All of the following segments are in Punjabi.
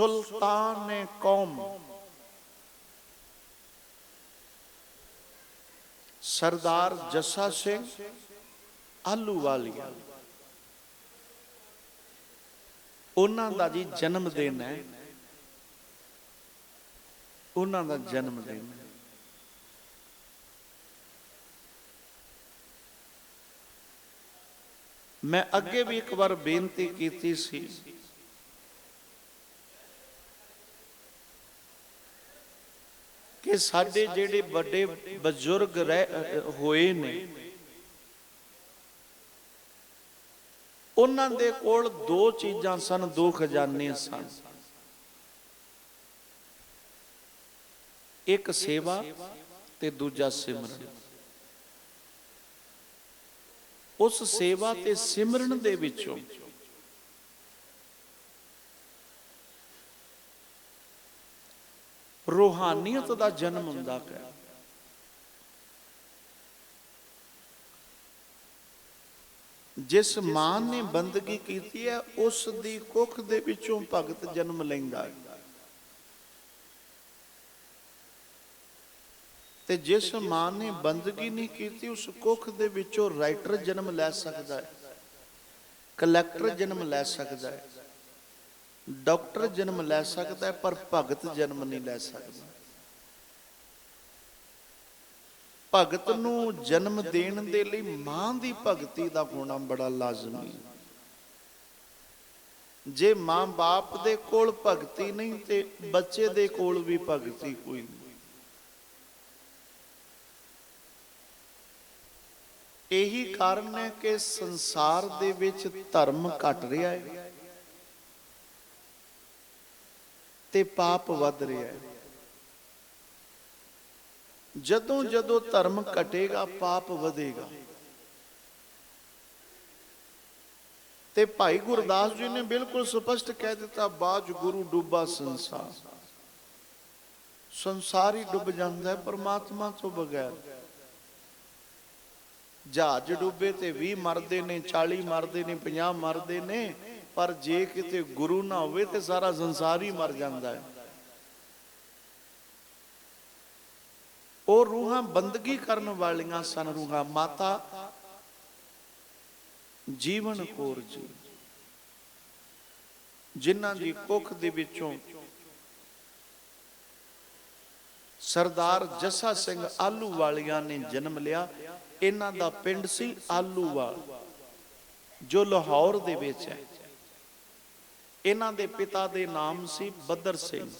ਸੁਲਤਾਨ ਕੌਮ। ਸਰਦਾਰ ਜੱਸਾ ਸਿੰਘ ਆਲੂਵਾਲੀਆ ਉਹਨਾਂ ਦਾ ਜੀ ਜਨਮ ਦਿਨ ਹੈ। ਉਹਨਾਂ ਦਾ ਜਨਮ ਦਿਨ ਮੈਂ ਅੱਗੇ ਵੀ ਇੱਕ ਵਾਰ ਬੇਨਤੀ ਕੀਤੀ ਸੀ ਕਿ ਸਾਡੇ ਜਿਹੜੇ ਵੱਡੇ ਬਜ਼ੁਰਗ ਰਹਿ ਹੋਏ ਨੇ, ਉਹਨਾਂ ਦੇ ਕੋਲ ਦੋ ਚੀਜ਼ਾਂ ਸਨ, ਦੋ ਖਜ਼ਾਨੇ ਸਨ। ਇੱਕ ਸੇਵਾ ਤੇ ਦੂਜਾ ਸਿਮਰਨ। ਉਸ ਸੇਵਾ ਤੇ ਸਿਮਰਨ ਦੇ ਵਿੱਚੋਂ ਰੂਹਾਨੀਅਤ ਦਾ ਜਨਮ ਹੁੰਦਾ ਹੈ ਜਿਸ ਮਾਂ ਨੇ ਬੰਦਗੀ ਕੀਤੀ ਹੈ, ਉਸ ਦੀ ਕੁੱਖ ਦੇ ਵਿੱਚੋਂ ਭਗਤ ਜਨਮ ਲੈਂਦਾ ਹੈ। ਤੇ ਜਿਸ ਮਾਂ ਨੇ ਬੰਦਗੀ ਨਹੀਂ ਕੀਤੀ, ਉਸ ਕੁੱਖ ਦੇ ਵਿੱਚੋਂ ਰਾਈਟਰ ਜਨਮ ਲੈ ਸਕਦਾ ਹੈ। ਕਲੈਕਟਰ ਜਨਮ ਲੈ ਸਕਦਾ ਹੈ। ਡਾਕਟਰ ਜਨਮ ਲੈ ਸਕਦਾ ਹੈ, ਪਰ ਭਗਤ ਜਨਮ ਨਹੀਂ ਲੈ ਸਕਦਾ। ਭਗਤ ਨੂੰ ਜਨਮ ਦੇਣ ਦੇ ਲਈ ਮਾਂ ਦੀ ਭਗਤੀ ਦਾ ਹੋਣਾ ਬੜਾ ਲਾਜ਼ਮੀ ਹੈ। ਜੇ ਮਾਂ-ਬਾਪ ਦੇ ਕੋਲ ਭਗਤੀ ਨਹੀਂ ਤੇ ਬੱਚੇ ਦੇ ਕੋਲ ਵੀ ਭਗਤੀ ਕੋਈ ਨਹੀਂ। ਇਹੀ ਕਾਰਨ ਹੈ ਕਿ ਸੰਸਾਰ ਦੇ ਵਿੱਚ ਧਰਮ ਘਟ ਰਿਹਾ ਹੈ। ਤੇ ਪਾਪ ਵੱਧ ਰਿਹਾ ਹੈ। ਜਦੋਂ ਜਦੋਂ ਧਰਮ ਘਟੇਗਾ, ਪਾਪ ਵਧੇਗਾ। ਤੇ ਭਾਈ ਗੁਰਦਾਸ ਜੀ ਨੇ ਬਿਲਕੁਲ ਸਪਸ਼ਟ ਕਹਿ ਦਿੱਤਾ, ਬਾਜ ਗੁਰੂ ਡੁੱਬਾ ਸੰਸਾਰ। ਸੰਸਾਰ ਹੀ ਡੁੱਬ ਜਾਂਦਾ ਹੈ, ਪਰਮਾਤਮਾ ਤੋਂ ਬਗੈਰ। ਜਹਾਜ਼ ਡੁੱਬੇ ਤੇ 20 ਮਰਦੇ ਨੇ 40 ਮਰਦੇ ਨੇ 50 ਮਰਦੇ ਨੇ ਪਰ ਜੇ ਕਿਤੇ ਗੁਰੂ ਨਾ ਹੋਵੇ ਤੇ ਸਾਰਾ ਸੰਸਾਰ ਹੀ ਮਰ ਜਾਂਦਾ ਹੈ। ਉਹ ਰੂਹਾਂ ਬੰਦਗੀ ਕਰਨ ਵਾਲੀਆਂ ਸਨ ਰੂਹਾਂ। ਮਾਤਾ ਜੀਵਨ ਕੌਰ ਜੀ, ਜਿਨ੍ਹਾਂ ਦੀ ਕੁੱਖ ਦੇ ਵਿੱਚੋਂ ਸਰਦਾਰ ਜੱਸਾ ਸਿੰਘ ਆਲੂ ਵਾਲੀਆਂ ਨੇ ਜਨਮ ਲਿਆ। ਇਹਨਾਂ ਦਾ ਪਿੰਡ ਸੀ ਆਲੂਵਾਲ, ਜੋ ਲਾਹੌਰ ਦੇ ਵਿੱਚ ਹੈ। ਇਹਨਾਂ ਦੇ ਪਿਤਾ ਦੇ ਨਾਮ ਸੀ ਬੱਦਰ ਸਿੰਘ।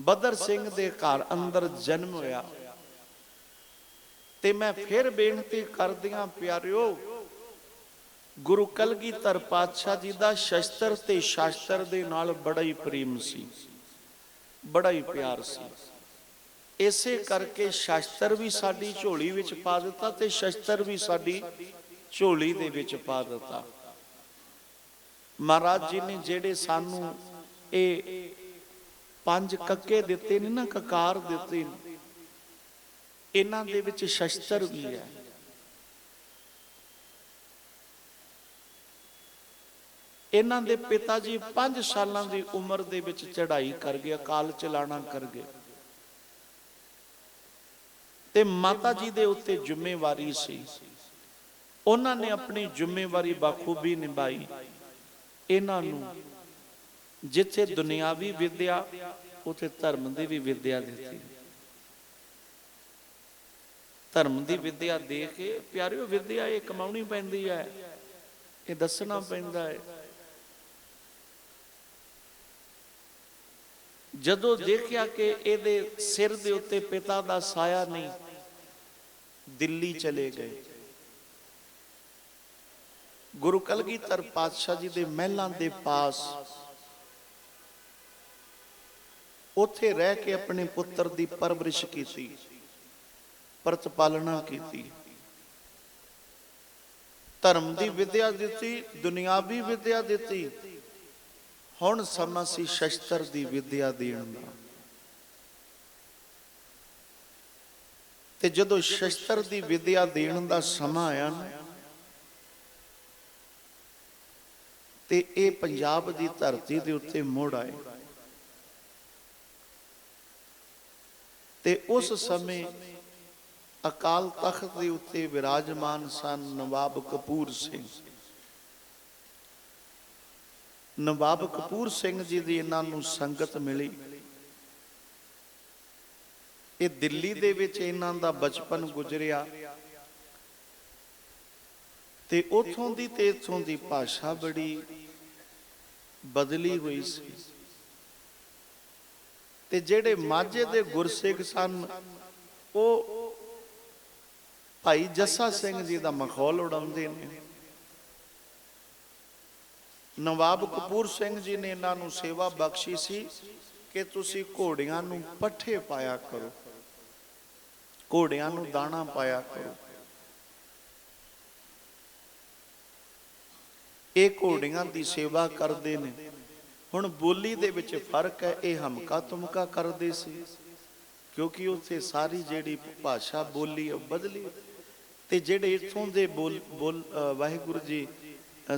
ਬੱਦਰ ਸਿੰਘ ਦੇ ਘਰ ਅੰਦਰ ਜਨਮ ਹੋਇਆ। ਤੇ ਮੈਂ ਫਿਰ ਬੇਨਤੀ ਕਰਦਿਆਂ, ਪਿਆਰਿਓ, ਗੁਰੂ ਕਲਗੀਧਰ ਪਾਤਸ਼ਾਹ ਜੀ ਦਾ ਸ਼ਸਤਰ ਤੇ ਸ਼ਾਸਤਰ ਦੇ ਨਾਲ ਬੜਾ ਹੀ ਪ੍ਰੇਮ ਸੀ। ਬੜਾ ਹੀ ਪਿਆਰ ਸੀ। ਇਸੇ ਕਰਕੇ ਸ਼ਸਤਰ ਵੀ ਸਾਡੀ ਝੋਲੀ ਵਿੱਚ ਪਾ ਦਿੱਤਾ ਤੇ ਸ਼ਸਤਰ ਵੀ ਸਾਡੀ ਝੋਲੀ ਦੇ ਵਿੱਚ ਪਾ ਦਿੱਤਾ। ਮਹਾਰਾਜ ਜੀ ਨੇ ਜਿਹੜੇ ਸਾਨੂੰ ਇਹ ਪੰਜ ਕੱਕੇ ਦਿੱਤੇ ਨੇ ਨਾ, ਕਕਾਰ ਦਿੱਤੇ ਨੇ, ਇਹਨਾਂ ਦੇ ਵਿੱਚ ਸ਼ਸਤਰ ਵੀ ਹੈ। ਇਹਨਾਂ ਦੇ ਪਿਤਾ ਜੀ 5 ਸਾਲਾਂ ਦੀ ਉਮਰ ਦੇ ਵਿੱਚ ਚੜ੍ਹਾਈ ਕਰ ਗਏ, ਅਕਾਲ ਚਲਾਣਾ ਕਰ ਗਏ। ਤੇ ਮਾਤਾ ਜੀ ਦੇ ਉੱਤੇ ਜ਼ਿੰਮੇਵਾਰੀ ਸੀ। ਉਹਨਾਂ ਨੇ ਆਪਣੀ ਜ਼ਿੰਮੇਵਾਰੀ ਬਾਖੂਬੀ ਨਿਭਾਈ। ਇਹਨਾਂ ਨੂੰ, ਜਿੱਥੇ ਦੁਨਿਆਵੀ ਵਿਦਿਆ, ਉਥੇ ਧਰਮ ਦੀ ਵੀ ਵਿਦਿਆ ਦਿੱਤੀ। ਧਰਮ ਦੀ ਵਿਦਿਆ ਦੇ ਕੇ, ਪਿਆਰਿਓ ਵਿਦਿਆ ਇਹ ਕਮਾਉਣੀ ਪੈਂਦੀ ਹੈ, ਇਹ ਦੱਸਣਾ ਪੈਂਦਾ ਹੈ। ਜਦੋਂ ਦੇਖਿਆ ਕਿ ਇਹਦੇ ਸਿਰ ਦੇ ਉੱਤੇ ਪਿਤਾ ਦਾ ਸਾਇਆ ਨਹੀਂ, ਦਿੱਲੀ ਚਲੇ ਗਏ। ਗੁਰੂ ਕਲਗੀਧਰ ਪਾਤਸ਼ਾਹ ਜੀ ਦੇ ਮਹਿਲਾਂ ਦੇ ਪਾਸ ਉੱਥੇ ਰਹਿ ਕੇ ਆਪਣੇ ਪੁੱਤਰ ਦੀ ਪਰਵਰਿਸ਼ ਕੀਤੀ, ਪ੍ਰਤਪਾਲਣਾ ਕੀਤੀ। ਧਰਮ ਦੀ ਵਿਦਿਆ ਦਿੱਤੀ, ਦੁਨਿਆਵੀ ਵਿਦਿਆ ਦਿੱਤੀ। ਹੁਣ ਸਮਾਂ ਸੀ ਸ਼ਸਤਰ ਦੀ ਵਿਦਿਆ ਦੇਣ ਦਾ। ਤੇ ਜਦੋਂ ਸ਼ਸਤਰ ਦੀ ਵਿਦਿਆ ਦੇਣ ਦਾ ਸਮਾਂ ਆਇਆ ਨਾ ਤੇ ਇਹ ਪੰਜਾਬ ਦੀ ਧਰਤੀ ਦੇ ਉੱਤੇ ਮੁੜ ਆਏ। ਤੇ ਉਸ ਸਮੇਂ ਅਕਾਲ ਤਖਤ ਦੇ ਉੱਤੇ ਵਿਰਾਜਮਾਨ ਸਨ ਨਵਾਬ ਕਪੂਰ ਸਿੰਘ। ਨਵਾਬ ਕਪੂਰ ਸਿੰਘ ਜੀ ਦੀ ਇਹਨਾਂ ਨੂੰ ਸੰਗਤ ਮਿਲੀ। ਇਹ ਦਿੱਲੀ ਦੇ ਵਿੱਚ ਇਹਨਾਂ ਦਾ ਬਚਪਨ ਗੁਜ਼ਰਿਆ। ਤੇ ਉਥੋਂ ਦੀ ਤੇ ਇਥੋਂ ਦੀ ਭਾਸ਼ਾ ਬੜੀ ਬਦਲੀ ਹੋਈ ਸੀ। ਤੇ ਜਿਹੜੇ ਮਾਝੇ ਦੇ ਗੁਰਸਿੱਖ ਸਨ, ਉਹ ਭਾਈ ਜੱਸਾ ਸਿੰਘ ਜੀ ਦਾ ਮਖੌਲ ਉਡਾਉਂਦੇ ਨੇ। ਨਵਾਬ ਕਪੂਰ ਸਿੰਘ ਜੀ ਨੇ ਇਹਨਾਂ ਨੂੰ ਸੇਵਾ ਬਖਸ਼ੀ ਸੀ ਕਿ ਤੁਸੀਂ ਘੋੜਿਆਂ ਨੂੰ ਪੱਠੇ ਪਾਇਆ ਕਰੋ। ਘੋੜਿਆਂ ਨੂੰ ਦਾਣਾ ਪਾਇਆ ਕਰੋ। ਇਹ ਘੋੜੀਆਂ ਦੀ ਸੇਵਾ ਕਰਦੇ ਨੇ। ਹੁਣ ਬੋਲੀ ਦੇ ਵਿੱਚ ਫ਼ਰਕ ਹੈ, ਇਹ ਹਮਕਾ ਤੁਮਕਾ ਕਰਦੇ ਸੀ। ਕਿਉਂਕਿ ਉੱਥੇ ਸਾਰੀ ਜਿਹੜੀ ਭਾਸ਼ਾ ਬੋਲੀ ਉਹ ਬਦਲੀ। ਤੇ ਜਿਹੜੇ ਇਥੋਂ ਦੇ ਬੋਲ ਵਾਹਿਗੁਰੂ ਜੀ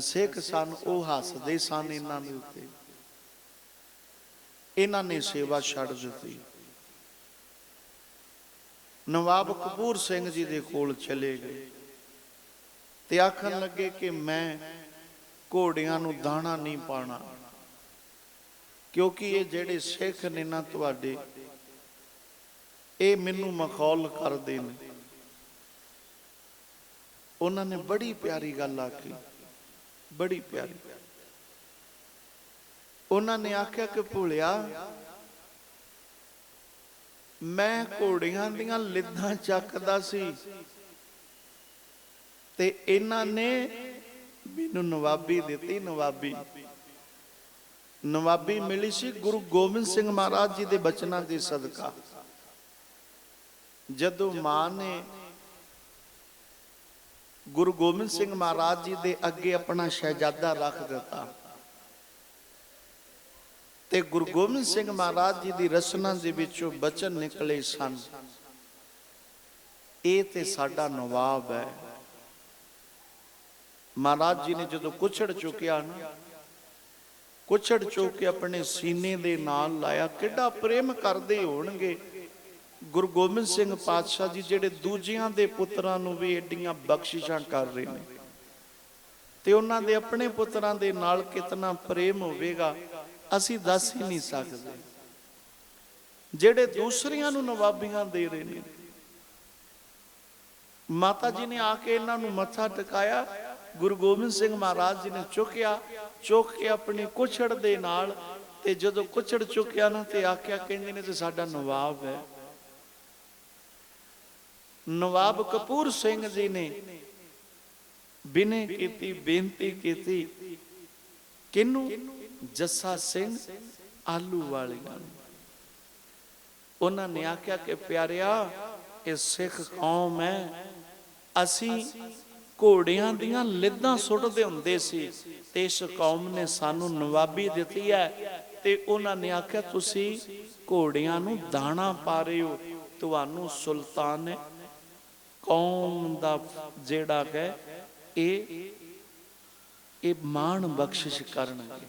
ਸਿੱਖ ਸਨ, ਉਹ ਹੱਸਦੇ ਸਨ ਇਹਨਾਂ ਦੇ ਉੱਤੇ। ਇਹਨਾਂ ਨੇ ਸੇਵਾ ਛੱਡ ਦਿੱਤੀ। ਨਵਾਬ ਕਪੂਰ ਸਿੰਘ ਜੀ ਦੇ ਕੋਲ ਚਲੇ ਗਏ। ਤੇ ਆਖਣ ਲੱਗੇ ਕਿ ਮੈਂ ਘੋੜਿਆਂ ਨੂੰ ਦਾਣਾ ਨਹੀਂ ਪਾਣਾ। ਕਿਉਂਕਿ ਇਹ ਜਿਹੜੇ ਸਿੱਖ ਨੇ ਨਾ ਤੁਹਾਡੇ, ਇਹ ਮੈਨੂੰ ਮਖੌਲ ਕਰਦੇ ਨੇ। ਉਹਨਾਂ ਨੇ ਬੜੀ ਪਿਆਰੀ ਗੱਲ ਆਖੀ, ਬੜੀ ਪਿਆਰੀ। ਉਹਨਾਂ ਨੇ ਆਖਿਆ ਕਿ ਭੁਲਿਆ, ਮੈਂ ਘੋੜੀਆਂ ਦੀਆਂ ਲਿੱਧਾਂ ਚੱਕਦਾ ਸੀ ਤੇ ਇਹਨਾਂ ਨੇ ਮੈਨੂੰ ਨਵਾਬੀ ਦਿੱਤੀ, ਨਵਾਬੀ। ਨਵਾਬੀ ਮਿਲੀ ਸੀ ਗੁਰੂ ਗੋਬਿੰਦ ਸਿੰਘ ਮਹਾਰਾਜ ਜੀ ਦੇ ਬਚਨਾਂ ਦੇ ਸਦਕਾ। ਜਦੋਂ ਮਾਂ ਨੇ ਗੁਰੂ ਗੋਬਿੰਦ ਸਿੰਘ ਮਹਾਰਾਜ ਜੀ ਦੇ ਅੱਗੇ ਆਪਣਾ ਸ਼ਹਿਜ਼ਾਦਾ ਰੱਖ ਦਿੱਤਾ ਤੇ ਗੁਰੂ ਗੋਬਿੰਦ ਸਿੰਘ ਮਹਾਰਾਜ ਜੀ ਦੀ ਰਸਨਾ ਦੇ ਵਿੱਚੋਂ ਬਚਨ ਨਿਕਲੇ ਸਨ। ਇਹ ਤੇ ਸਾਡਾ ਨਵਾਬ ਹੈ। ਮਹਾਰਾਜ ਜੀ ਨੇ ਜਦੋਂ ਕੁਛੜ ਚੁੱਕਿਆ ਨਾ, ਕੁਛੜ ਚੁੱਕ ਕੇ ਆਪਣੇ ਸੀਨੇ ਦੇ ਨਾਲ ਲਾਇਆ, ਕਿੱਡਾ ਪ੍ਰੇਮ ਕਰਦੇ ਹੋਣਗੇ। ਗੁਰੂ ਗੋਬਿੰਦ ਸਿੰਘ ਪਾਤਸ਼ਾਹ ਜੀ ਜਿਹੜੇ ਦੂਜਿਆਂ ਦੇ ਪੁੱਤਰਾਂ ਨੂੰ ਵੀ ਏਡੀਆਂ ਬਖਸ਼ਿਸ਼ਾਂ ਕਰ ਰਹੇ ਨੇ। ਤੇ ਉਹਨਾਂ ਦੇ ਆਪਣੇ ਪੁੱਤਰਾਂ ਦੇ ਨਾਲ ਕਿਤਨਾ ਪ੍ਰੇਮ ਹੋਵੇਗਾ, ਅਸੀਂ ਦੱਸ ਹੀ ਨਹੀਂ ਸਕਦੇ। ਜਿਹੜੇ ਦੂਸਰਿਆਂ ਨੂੰ ਨਵਾਬੀਆਂ ਦੇ ਰਹੇ ਨੇ। ਮਾਤਾ ਜੀ ਨੇ ਆ ਕੇ ਇਹਨਾਂ ਨੂੰ ਮੱਥਾ ਟਿਕਾਇਆ ਗੁਰੂ ਗੋਬਿੰਦ ਸਿੰਘ ਮਹਾਰਾਜ ਜੀ ਨੇ ਚੁੱਕਿਆ, ਚੁੱਕ ਕੇ ਆਪਣੀ ਕੁਛੜ ਦੇ ਨਾਲ ਤੇ ਜਦੋਂ ਕੁਛੜ ਚੁੱਕਿਆ ਨਾ ਤੇ ਆਖਿਆ, ਕਹਿੰਦੇ ਨੇ ਤੇ ਸਾਡਾ ਨਵਾਬ ਹੈ। ਨਵਾਬ ਕਪੂਰ ਸਿੰਘ ਜੀ ਨੇ ਬਿਨੇ ਕੀਤੀ, ਬੇਨਤੀ ਕੀਤੀ ਕਿਨੂੰ ਜੱਸਾ ਸਿੰਘ ਆਲੂ ਵਾਲੀਆਂ ਨੂੰ। ਉਹਨਾਂ ਨੇ ਆਖਿਆ ਕਿ ਪਿਆਰਿਆ, ਇਹ ਸਿੱਖ ਕੌਮ ਹੈ, ਅਸੀਂ ਘੋੜਿਆਂ ਦੀਆਂ ਲਿੱਦਾਂ ਸੁੱਟਦੇ ਹੁੰਦੇ ਸੀ ਤੇ ਇਸ ਕੌਮ ਨੇ ਸਾਨੂੰ ਨਵਾਬੀ ਦਿੱਤੀ ਹੈ ਤੇ ਉਹਨਾਂ ਨੇ ਆਖਿਆ, ਤੁਸੀਂ ਘੋੜਿਆਂ ਨੂੰ ਦਾਣਾ ਪਾ ਰਹੇ ਹੋ। ਤੁਹਾਨੂੰ ਸੁਲਤਾਨ ਕੌਮ ਦਾ ਜਿਹੜਾ ਹੈ ਇਹ ਇਹ ਮਾਣ ਬਖਸ਼ਿਸ਼ ਕਰਨਗੇ।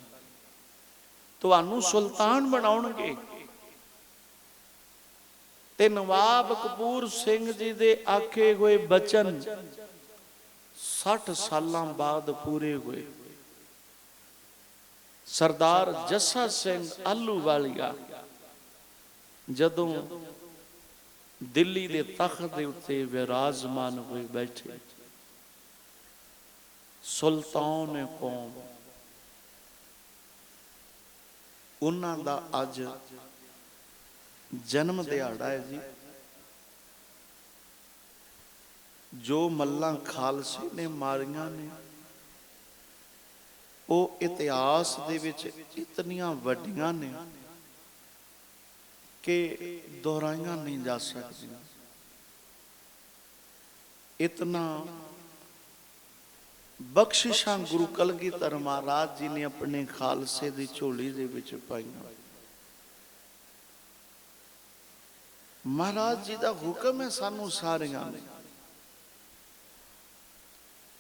ਤੁਹਾਨੂੰ ਸੁਲਤਾਨ ਬਣਾਉਣਗੇ। ਤੇ ਨਵਾਬ ਕਪੂਰ ਸਿੰਘ ਜੀ ਦੇ ਆਖੇ ਹੋਏ ਬਚਨ 60 ਸਾਲਾਂ ਬਾਅਦ ਪੂਰੇ ਹੋਏ। ਸਰਦਾਰ ਜੱਸਾ ਸਿੰਘ ਆਲੂ ਜਦੋਂ ਦਿੱਲੀ ਦੇ ਤਖਤ ਦੇ ਉੱਤੇ ਵਿਰਾਜਮਾਨ ਹੋਏ ਬੈਠੇ, ਸੁਲਤਾਨ ਕੌਮ ਉਹਨਾਂ ਦਾ ਅੱਜ ਜਨਮ ਦਿਹਾੜਾ ਹੈ ਜੀ। ਜੋ ਮੱਲਾਂ ਖਾਲਸੇ ਨੇ ਮਾਰੀਆਂ ਨੇ, ਉਹ ਇਤਿਹਾਸ ਦੇ ਵਿੱਚ ਇਤਨੀਆਂ ਵੱਡੀਆਂ ਨੇ ਕਿ ਦੁਹਰਾਈਆਂ ਨਹੀਂ ਜਾ ਸਕਦੀਆਂ। ਇਤਨਾ ਬਖਸ਼ਿਸ਼ਾਂ ਗੁਰੂ ਕਲਗੀਧਰ ਮਹਾਰਾਜ ਜੀ ਨੇ ਆਪਣੇ ਖਾਲਸੇ ਦੀ ਝੋਲੀ ਦੇ ਵਿੱਚ ਪਾਈਆਂ। ਮਹਾਰਾਜ ਜੀ ਦਾ ਹੁਕਮ ਹੈ ਸਾਨੂੰ ਸਾਰਿਆਂ ਨੂੰ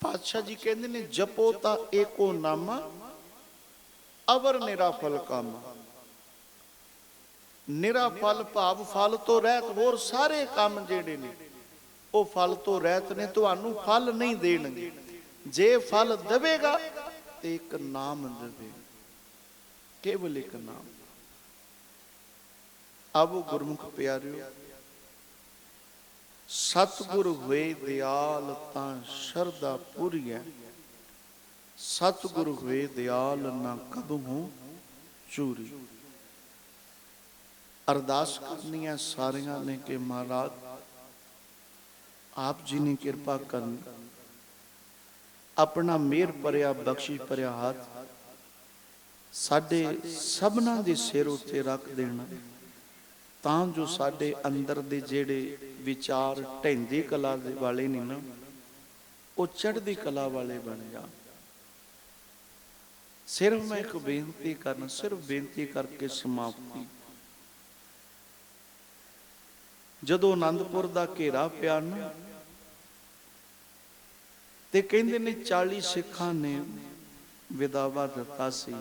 ਪਾਤਸ਼ਾਹ ਜੀ ਕਹਿੰਦੇ ਨੇ, ਜਪੋ ਤਾਂ ਏਕੋ ਨਾਮਾ, ਅਵਰ ਨਿਰਾ ਫਲ ਕੰਮ। ਨਿਰਾ ਫਲ ਭਾਵ ਫਲ ਤੋਂ ਰਹਿਤ, ਹੋਰ ਸਾਰੇ ਕੰਮ ਜਿਹੜੇ ਨੇ, ਉਹ ਫਲ ਤੋਂ ਰਹਿਤ ਨੇ, ਤੁਹਾਨੂੰ ਫਲ ਨਹੀਂ ਦੇਣਗੇ। ਜੇ ਫਲ ਦੇਵੇਗਾ, ਤੇ ਇੱਕ ਨਾਮ ਦੇਵੇ। ਕੇਵਲ ਇੱਕ ਨਾਮ। ਆਵੋ ਗੁਰਮੁਖ ਪਿਆਰਿਓ ਸਤਿਗੁਰ ਹੋਏ ਦਿਆਲ ਤਾਂ ਸ਼ਰਧਾ ਪੂਰੀ ਹੈ। ਹੋਏ ਦਿਆਲ ਨਾ ਕਬਹੂ ਚੂਰੀ। ਅਰਦਾਸ ਕਰਨੀ ਹੈ ਸਾਰਿਆਂ ਨੇ ਕਿ ਮਹਾਰਾਜ, ਆਪ ਜੀ ਨੇ ਕਿਰਪਾ ਕਰਨ। ਆਪਣਾ ਮਿਹਰ ਭਰਿਆ ਬਖਸ਼ੀ ਭਰਿਆ ਹੱਥ ਸਾਡੇ ਸਭਨਾਂ ਦੇ ਸਿਰ ਉੱਤੇ ਰੱਖ ਦੇਣਾ। ਤਾਂ ਜੋ ਸਾਡੇ ਅੰਦਰ ਦੇ ਜਿਹੜੇ ਵਿਚਾਰ ਢੈਂਦੀ ਕਲਾ ਦੇ ਵਾਲੇ ਨੇ ਨਾ, ਉਹ ਚੜ੍ਹਦੀ ਕਲਾ ਵਾਲੇ ਬਣ ਜਾਣ। ਸਿਰਫ ਮੈਂ ਇੱਕ ਬੇਨਤੀ ਕਰਨਾ, ਸਿਰਫ ਬੇਨਤੀ ਕਰਕੇ ਸਮਾਪਤੀ। ਜਦੋਂ ਆਨੰਦਪੁਰ ਦਾ ਘੇਰਾ ਪਿਆ ਨਾ, ਤੇ ਕਹਿੰਦੇ ਨੇ 40 ਸਿੱਖਾਂ ਨੇ ਵਿਦਾਵਾ ਦਿੱਤਾ ਸੀ।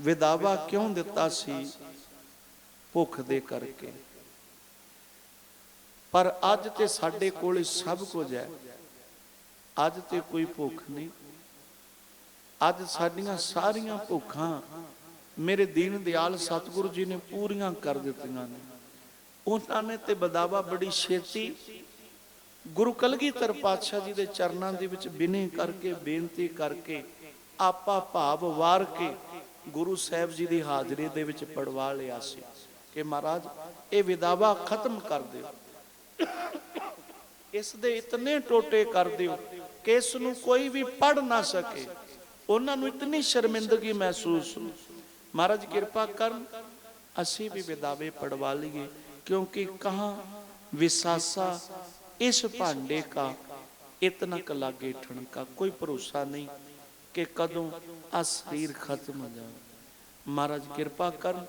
ਵਿਦਾਵਾ ਕਿਉਂ ਦਿੱਤਾ ਸੀ? ਭੁੱਖ ਦੇ ਕਰਕੇ। ਪਰ ਅੱਜ ਤੇ ਸਾਡੇ ਕੋਲ ਸਭ ਕੁਝ ਹੈ। ਅੱਜ ਤੇ ਕੋਈ ਭੁੱਖ ਨਹੀਂ। ਅੱਜ ਸਾਡੀਆਂ ਸਾਰੀਆਂ ਭੁੱਖਾਂ ਮੇਰੇ ਦੀਨ ਦਿਆਲ ਸਤਿਗੁਰੂ ਜੀ ਨੇ ਪੂਰੀਆਂ ਕਰ ਦਿੱਤੀਆਂ ਨੇ। ਉਹਨਾਂ ਨੇ ਤੇ ਬਦਾਵਾ ਬੜੀ ਛੇਤੀ ਗੁਰੂ ਕਲਗੀਧਰ ਪਾਤਸ਼ਾਹ ਜੀ ਦੇ ਚਰਨਾਂ ਦੇ ਵਿੱਚ ਬਿਨੇ ਕਰਕੇ, ਬੇਨਤੀ ਕਰਕੇ, ਆਪਾ ਭਾਵ ਵਾਰ ਕੇ ਗੁਰੂ ਸਾਹਿਬ ਜੀ ਦੀ ਹਾਜ਼ਰੀ ਦੇ ਵਿੱਚ ਪੜਵਾ ਲਿਆ ਸੀ। ਕਿ ਮਹਾਰਾਜ, ਇਹ ਵਿਦਾਵਾ ਖਤਮ ਕਰ ਦਿਓ। ਇਸ ਦੇ ਇਤਨੇ ਟੋਟੇ ਕਰ ਦਿਓ ਕਿ ਇਸ ਨੂੰ ਕੋਈ ਵੀ ਪੜ ਨਾ ਸਕੇ। ਉਹਨਾਂ ਨੂੰ ਇਤਨੀ ਸ਼ਰਮਿੰਦਗੀ ਮਹਿਸੂਸ ਹੋ ਮਹਾਰਾਜ, ਕਿਰਪਾ ਕਰਨ, ਅਸੀਂ ਵੀ ਵਿਦਾਵੇ ਪੜਵਾ ਲਈਏ, ਕਿਉਂਕਿ ਕਹਾ ਵਿਸਾਸਾ ਇਸ ਭਾਂਡੇ ਕਾ, ਇਤਨਾ ਕ ਲਾਗੇ ਠਣਕਾ ਕੋਈ ਭਰੋਸਾ ਨਹੀਂ ਕਿ ਕਦੋਂ ਆ ਸਰੀਰ ਖਤਮ ਹੋ ਜਾਵੇ। ਮਹਾਰਾਜ, ਕਿਰਪਾ ਕਰਨ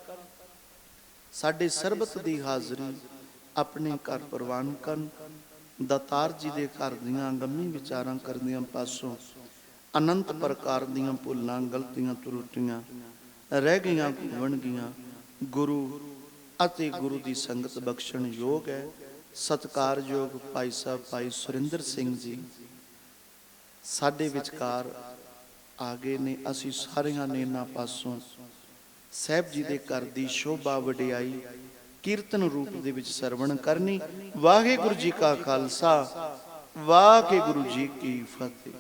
ਸਾਡੇ ਸਰਬਤ ਦੀ ਹਾਜ਼ਰੀ ਆਪਣੇ ਘਰ ਪ੍ਰਵਾਨ ਕਰਨ, ਦਤਾਰ ਜੀ ਦੇ ਘਰ ਦੀਆਂ ਗੰਮੀ ਵਿਚਾਰਾਂ ਕਰਦਿਆਂ ਪਾਸੋਂ ਅਨੰਤ ਪ੍ਰਕਾਰ ਦੀਆਂ ਭੁੱਲਾਂ, ਗਲਤੀਆਂ ਤਰੁੱਟੀਆਂ ਰਹਿ ਗਈਆਂ ਬਣ ਗਈਆਂ। ਗੁਰੂ ਅਤੇ ਗੁਰੂ ਦੀ ਸੰਗਤ ਬਖਸ਼ਣ ਯੋਗ ਹੈ। ਸਤਕਾਰਯੋਗ ਭਾਈ ਸਾਹਿਬ, ਭਾਈ ਸੁਰਿੰਦਰ ਸਿੰਘ ਜੀ, ਸਾਡੇ ਵਿਚਕਾਰ ਆ ਗਏ ਨੇ। ਅਸੀਂ ਸਾਰਿਆਂ ਨੇ ਇਹਨਾਂ ਪਾਸੋਂ ਸਾਹਿਬ ਜੀ ਦੇ ਘਰ ਦੀ ਸ਼ੋਭਾ ਵਡਿਆਈ, ਕੀਰਤਨ ਰੂਪ ਦੇ ਵਿੱਚ ਸਰਵਣ ਕਰਨੀ, ਵਾਹਿਗੁਰੂ ਜੀ ਕਾ ਖਾਲਸਾ, ਵਾਹਿਗੁਰੂ ਜੀ ਕੀ ਫਤਿਹ।